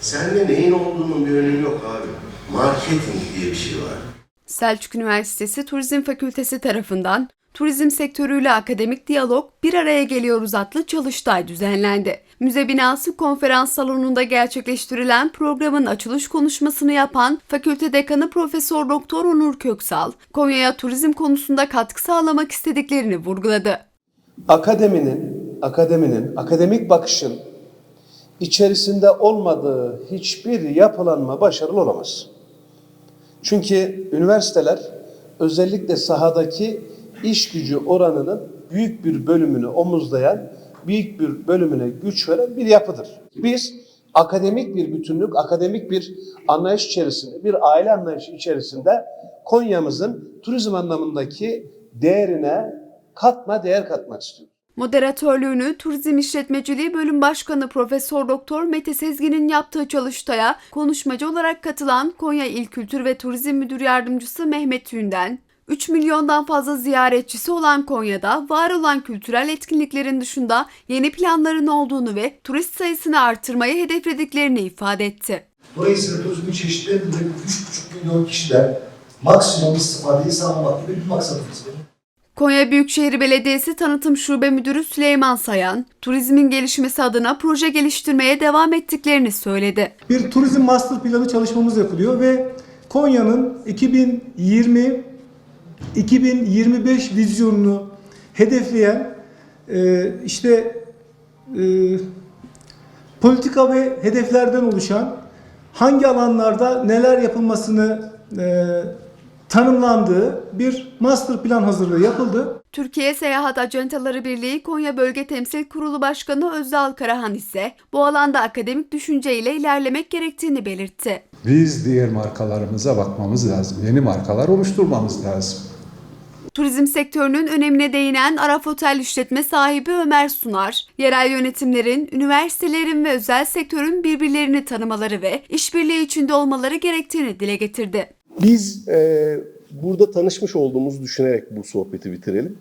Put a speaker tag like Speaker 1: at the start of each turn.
Speaker 1: Sende neyin olduğunun bir önemi yok abi. Marketing diye bir şey var.
Speaker 2: Selçuk Üniversitesi Turizm Fakültesi tarafından turizm sektörüyle akademik diyalog bir araya geliyoruz adlı çalıştay düzenlendi. Müze binası konferans salonunda gerçekleştirilen programın açılış konuşmasını yapan Fakülte Dekanı Profesör Doktor Onur Köksal, Konya'ya turizm konusunda katkı sağlamak istediklerini vurguladı.
Speaker 3: akademinin, akademinin, akademik bakışın içerisinde olmadığı hiçbir yapılanma başarılı olamaz. Çünkü üniversiteler özellikle sahadaki iş gücü oranının büyük bir bölümünü omuzlayan, büyük bir bölümüne güç veren bir yapıdır. Biz akademik bir bütünlük, akademik bir anlayış içerisinde, bir aile anlayışı içerisinde Konya'mızın turizm anlamındaki değerine katma değer katmak istiyoruz.
Speaker 2: Moderatörlüğünü Turizm İşletmeciliği Bölüm Başkanı Profesör Doktor Mete Sezgin'in yaptığı çalıştaya konuşmacı olarak katılan Konya İl Kültür ve Turizm Müdür Yardımcısı Mehmet Tünden, 3 milyondan fazla ziyaretçisi olan Konya'da var olan kültürel etkinliklerin dışında yeni planların olduğunu ve turist sayısını artırmayı hedeflediklerini ifade etti.
Speaker 4: Dolayısıyla turizmin çeşitlerinde 3,5 milyon kişiden maksimum istifadeyi sağlamak gibi bir maksadımız var.
Speaker 2: Konya Büyükşehir Belediyesi Tanıtım Şube Müdürü Süleyman Sayan, turizmin gelişmesi adına proje geliştirmeye devam ettiklerini söyledi.
Speaker 5: bir turizm master planı çalışmamız yapılıyor ve Konya'nın 2020 2025 vizyonunu hedefleyen e, işte e, politika ve hedeflerden oluşan hangi alanlarda neler yapılmasını e, tanımlandığı bir master plan hazırlığı yapıldı.
Speaker 2: Türkiye Seyahat Ajantaları Birliği Konya Bölge Temsil Kurulu Başkanı Özdal Karahan ise bu alanda akademik düşünceyle ilerlemek gerektiğini belirtti.
Speaker 6: Biz diğer markalarımıza bakmamız lazım. Yeni markalar oluşturmamız lazım.
Speaker 2: Turizm sektörünün önemine değinen Araf Otel işletme sahibi Ömer Sunar, yerel yönetimlerin, üniversitelerin ve özel sektörün birbirlerini tanımaları ve işbirliği içinde olmaları gerektiğini dile getirdi.
Speaker 7: Biz e, burada tanışmış olduğumuzu düşünerek bu sohbeti bitirelim.